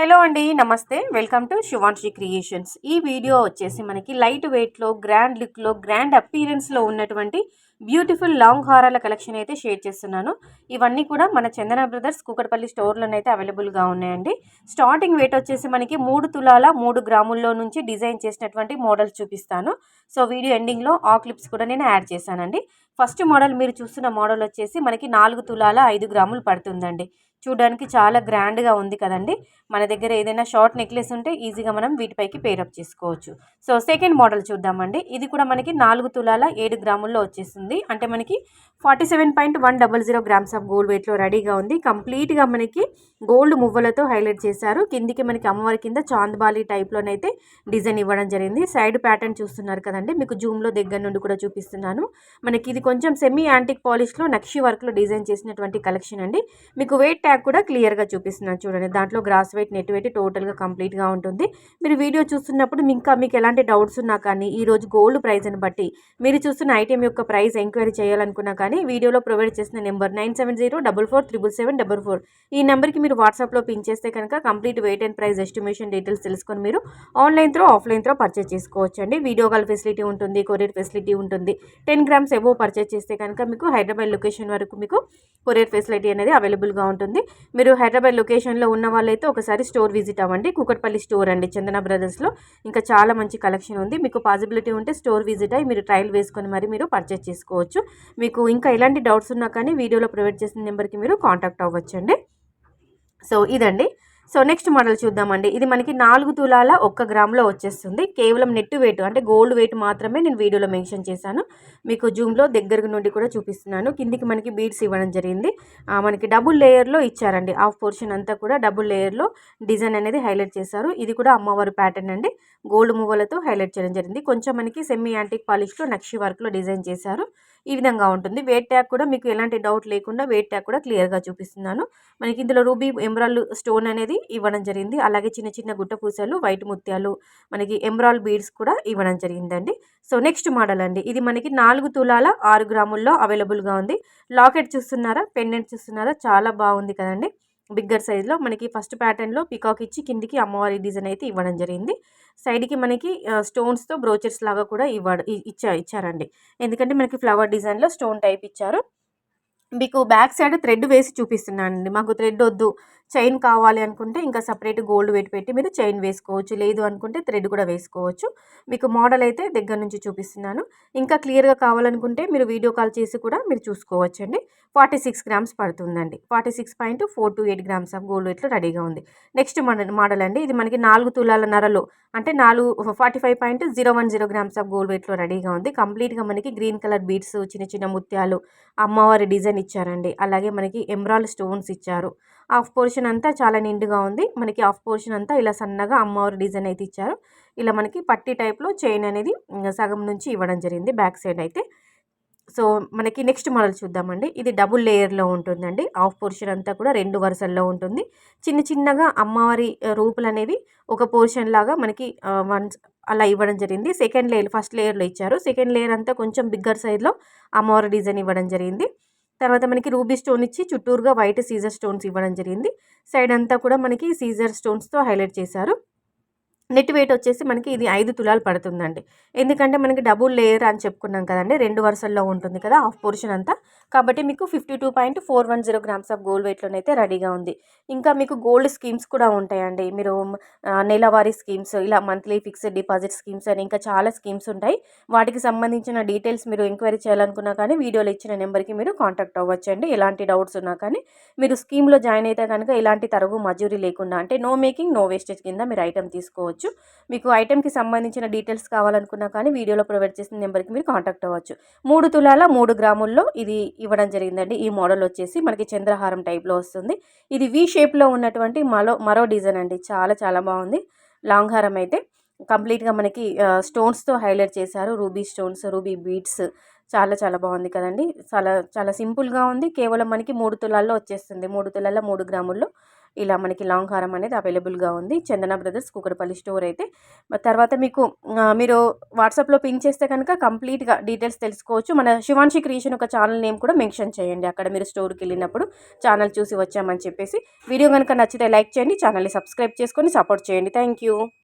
Hello అండి నమస్తే. Welcome to Shivanshi creations. ఈ వీడియో వచ్చేసి మనకి లైట్ వెయిట్లో గ్రాండ్ లుక్లో గ్రాండ్ అపీరెన్స్లో ఉన్నటువంటి బ్యూటిఫుల్ లాంగ్ హారాల కలెక్షన్ అయితే షేర్ చేస్తున్నాను. ఇవన్నీ కూడా మన చందన బ్రదర్స్ కూకట్పల్లి స్టోర్లోనే అయితే అవైలబుల్గా ఉన్నాయండి. స్టార్టింగ్ వెయిట్ వచ్చేసి మనకి మూడు తులాల మూడు గ్రాముల్లో నుంచి డిజైన్ చేసినటువంటి మోడల్స్ చూపిస్తాను. సో వీడియో ఎండింగ్లో ఆ క్లిప్స్ కూడా నేను యాడ్ చేశానండి. ఫస్ట్ మోడల్ మీరు చూస్తున్న మోడల్ వచ్చేసి మనకి నాలుగు తులాల ఐదు గ్రాములు పడుతుందండి. చూడడానికి చాలా గ్రాండ్గా ఉంది కదండి. మన దగ్గర ఏదైనా షార్ట్ నెక్లెస్ ఉంటే ఈజీగా మనం వీటిపైకి పేరప్ చేసుకోవచ్చు. సో సెకండ్ మోడల్ చూద్దామండి. ఇది కూడా మనకి నాలుగు తులాల ఏడు గ్రాముల్లో వచ్చేస్తుంది అంటే మనకి forty seven point one double zero grams of gold వెయిట్లో రెడీగా ఉంది. కంప్లీట్గా మనకి గోల్డ్ మువ్వలతో హైలైట్ చేశారు. కిందికి మనకి అమ్మవారి కింద చాందబాలి టైప్లోనైతే డిజైన్ ఇవ్వడం జరిగింది. సైడ్ ప్యాటర్న్ చూస్తున్నారు కదండి. మీకు జూమ్లో దగ్గర నుండి కూడా చూపిస్తున్నాను. మనకి ఇది కొంచెం సెమీ యాంటిక్ పాలిష్లో నక్షి వర్క్లో డిజైన్ చేసినటువంటి కలెక్షన్ అండి. మీకు వెయిట్ ట్యాగ్ కూడా క్లియర్గా చూపిస్తున్నాను చూడండి. దాంట్లో గ్రాస్ వెయిట్ నెట్ వెయిట్ టోటల్గా కంప్లీట్గా ఉంటుంది. మీరు వీడియో చూస్తున్నప్పుడు ఇంకా మీకు ఎలాంటి డౌట్స్ ఉన్నా కానీ ఈరోజు గోల్డ్ ప్రైస్ని బట్టి మీరు చూస్తున్న ఐటెం యొక్క ప్రైస్ ఎంక్వైరీ చేయాలనుకున్నా కానీ వీడియోలో ప్రొవైడ్ చేసిన number nine seven zero double four triple seven double four ఈ నెంబర్కి మీరు వాట్సాప్లో పిన్ చేస్తే కనుక complete weight and price estimation details తెలుసుకొని మీరు online through offline through purchase చేసుకోవచ్చు అండి. వీడియో కాల్ ఫెసిలిటీ ఉంటుంది కొరియర్ ఫెసిలిటీ ఉంటుంది. టెన్ గ్రామ్స్ ఎవో పర్చేస్ చేస్తే కనుక మీకు హైదరాబాద్ లొకేషన్ వరకు మీకు కొరియర్ ఫెసిలిటీ అనేది అవైలబుల్గా ఉంటుంది. మీరు హైదరాబాద్ లొకేషన్లో ఉన్న వాళ్ళైతే ఒకసారి స్టోర్ విజిట్ అవ్వండి. కూకట్పల్లి స్టోర్ అండి చందన బ్రదర్స్లో. ఇంకా చాలా మంచి కలెక్షన్ ఉంది. మీకు పాసిబిలిటీ ఉంటే స్టోర్ విజిట్ అయ్యి మీరు ట్రయల్ వేసుకొని మరి మీరు పర్చేస్ చేసుకోవచ్చు. మీకు ఇంకా ఎలాంటి డౌట్స్ ఉన్నా కానీ వీడియోలో ప్రొవైడ్ చేసిన నెంబర్కి మీరు కాంటాక్ట్ అవ్వచ్చండి. సో ఇదండి. సో నెక్స్ట్ మోడల్ చూద్దామండి. ఇది మనకి నాలుగు తులాల ఒక్క గ్రామ్లో వచ్చేస్తుంది. కేవలం నెట్ వెయిట్ అంటే గోల్డ్ వెయిట్ మాత్రమే నేను వీడియోలో మెన్షన్ చేశాను. మీకు జూమ్లో దగ్గర నుండి కూడా చూపిస్తున్నాను. కిందికి మనకి బీడ్స్ ఇవ్వడం జరిగింది. మనకి డబుల్ లేయర్లో ఇచ్చారండి. హాఫ్ పోర్షన్ అంతా కూడా డబుల్ లేయర్లో డిజైన్ అనేది హైలైట్ చేశారు. ఇది కూడా అమ్మవారి ప్యాటర్న్ అండి. గోల్డ్ మువ్వలతో హైలైట్ చేయడం జరిగింది. కొంచెం మనకి సెమీ యాంటిక్ పాలిష్లో నక్షి వర్క్లో డిజైన్ చేశారు. ఈ విధంగా ఉంటుంది. వెయిట్ ట్యాగ్ కూడా మీకు ఎలాంటి డౌట్ లేకుండా వెయిట్ ట్యాగ్ కూడా క్లియర్గా చూపిస్తున్నాను. మనకి ఇందులో రూబీ ఎమరాల్ స్టోన్ అనేది ఇవ్వడం జరిగింది. అలాగే చిన్న చిన్న గుట్ట పూసలు వైట్ ముత్యాలు మనకి ఎమరాల్ బీడ్స్ కూడా ఇవ్వడం జరిగిందండి. సో నెక్స్ట్ మోడల్ అండి. ఇది మనకి నాలుగు తులాల ఆరు గ్రాముల్లో అవైలబుల్గా ఉంది. లాకెట్ చూస్తున్నారా? పెండెంట్ చూస్తున్నారా? చాలా బాగుంది కదండి. బిగ్గర్ సైజులో మనకి ఫస్ట్ ప్యాటర్న్లో పికాక్ ఇచ్చి కిందికి అమ్మవారి డిజైన్ అయితే ఇవ్వడం జరిగింది. సైడ్కి మనకి స్టోన్స్తో బ్రోచర్స్ లాగా కూడా ఇవ్వ ఇచ్చా ఇచ్చారండి. ఎందుకంటే మనకి ఫ్లవర్ డిజైన్లో స్టోన్ టైప్ ఇచ్చారు. మీకు బ్యాక్ సైడ్ థ్రెడ్ వేసి చూపిస్తున్నానండి. మాకు థ్రెడ్ వద్దు. చైన్ కావాలి అనుకుంటే ఇంకా సపరేట్ గోల్డ్ వెయిట్ పెట్టి మీరు చైన్ వేసుకోవచ్చు. లేదు అనుకుంటే థ్రెడ్ కూడా వేసుకోవచ్చు. మీకు మోడల్ అయితే దగ్గర నుంచి చూపిస్తున్నాను. ఇంకా క్లియర్గా కావాలనుకుంటే మీరు వీడియో కాల్ చేసి కూడా మీరు చూసుకోవచ్చండి. ఫార్టీ సిక్స్ గ్రామ్స్ పడుతుందండి. Forty six point four two eight grams of gold వెయిట్లో రెడీగా ఉంది. నెక్స్ట్ మోడల్ అండి. ఇది మనకి నాలుగు తులాల నరలో. అంటే నాలుగు forty five point zero one zero grams of gold వెయిట్లో రెడీగా ఉంది. కంప్లీట్గా మనకి గ్రీన్ కలర్ బీడ్స్ చిన్న చిన్న ముత్యాలు అమ్మవారి డిజైన్ ఇచ్చారండి. అలాగే మనకి ఎమ్రాల్ స్టోన్స్ ఇచ్చారు. హాఫ్ పోర్షన్ అంతా చాలా నిండుగా ఉంది. మనకి హాఫ్ పోర్షన్ అంతా ఇలా సన్నగా అమ్మవారి డిజైన్ అయితే ఇచ్చారు. ఇలా మనకి పట్టి టైప్లో చైన్ అనేది సగం నుంచి ఇవ్వడం జరిగింది బ్యాక్ సైడ్ అయితే. సో మనకి నెక్స్ట్ మోడల్ చూద్దామండి. ఇది డబుల్ లేయర్లో ఉంటుందండి. హాఫ్ పోర్షన్ అంతా కూడా రెండు వరుసల్లో ఉంటుంది. చిన్న చిన్నగా అమ్మవారి రూపులు అనేవి ఒక పోర్షన్ లాగా మనకి వన్ అలా ఇవ్వడం జరిగింది. సెకండ్ లేయర్ ఫస్ట్ లేయర్లో ఇచ్చారు. సెకండ్ లేయర్ అంతా కొంచెం బిగ్గర్ సైజ్లో అమ్మవారి డిజైన్ ఇవ్వడం జరిగింది. తర్వాత మనకి రూబీ స్టోన్ ఇచ్చి చుట్టూరుగా వైట్ సీజర్ స్టోన్స్ ఇవ్వడం జరిగింది. సైడ్ అంతా కూడా మనకి సీజర్ స్టోన్స్తో హైలైట్ చేశారు. నెట్ వెయిట్ వచ్చేసి మనకి ఇది ఐదు తులాలు పడుతుందండి. ఎందుకంటే మనకి డబుల్ లేయర్ అని చెప్పుకున్నాం కదండి రెండు వరుసల్లో ఉంటుంది కదా హాఫ్ పోర్షన్ అంతా. కాబట్టి మీకు fifty two point four one zero grams of gold వెయిట్లోనైతే రెడీగా ఉంది. ఇంకా మీకు గోల్డ్ స్కీమ్స్ కూడా ఉంటాయండి. మీరు నెలవారీ స్కీమ్స్ ఇలా మంత్లీ ఫిక్స్డ్ డిపాజిట్ స్కీమ్స్ అని ఇంకా చాలా స్కీమ్స్ ఉంటాయి. వాటికి సంబంధించిన డీటెయిల్స్ మీరు ఎంక్వైరీ చేయాలనుకున్నా కానీ వీడియోలో ఇచ్చిన నెంబర్కి మీరు కాంటాక్ట్ అవ్వచ్చండి. ఎలాంటి డౌట్స్ ఉన్నా కానీ మీరు స్కీమ్లో జాయిన్ అయితే కనుక ఎలాంటి తరుగు మజూరీ లేకుండా అంటే నో మేకింగ్ నో వేస్టేజ్ కింద మీరు ఐటమ్ తీసుకోవచ్చు. చేసుకోవచ్చు మీకు ఐటెంకి సంబంధించిన డీటెయిల్స్ కావాలనుకున్నా కానీ వీడియోలో ప్రొవైడ్ చేసిన నెంబర్కి మీరు కాంటాక్ట్ అవ్వచ్చు. మూడు తులాల మూడు గ్రాముల్లో ఇది ఇవ్వడం జరిగిందండి. ఈ మోడల్ వచ్చేసి మనకి చంద్రహారం టైప్లో వస్తుంది. ఇది వి షేప్లో ఉన్నటువంటి మరో మరో డిజైన్ అండి. చాలా చాలా బాగుంది. లాంగ్ హారం అయితే కంప్లీట్గా మనకి స్టోన్స్తో హైలైట్ చేశారు. రూబీ స్టోన్స్ రూబీ బీట్స్ చాలా చాలా బాగుంది కదండి. చాలా చాలా సింపుల్గా ఉంది. కేవలం మనకి మూడు తులాల్లో వచ్చేస్తుంది. మూడు తులాల మూడు గ్రాముల్లో ఇలా మనకి లాంగ్ హారం అనేది అవైలబుల్గా ఉంది. చందన బ్రదర్స్ కుకరపల్లి స్టోర్ అయితే. తర్వాత మీకు మీరు వాట్సాప్లో పింక్ చేస్తే కనుక కంప్లీట్గా డీటెయిల్స్ తెలుసుకోవచ్చు. మన శివాన్షి క్రియేషన్ ఒక ఛానల్ నేమ్ కూడా మెన్షన్ చేయండి. అక్కడ మీరు స్టోర్కి వెళ్ళినప్పుడు ఛానల్ చూసి వచ్చామని చెప్పేసి. వీడియో కనుక నచ్చితే లైక్ చేయండి. ఛానల్ని సబ్స్క్రైబ్ చేసుకొని సపోర్ట్ చేయండి. Thank you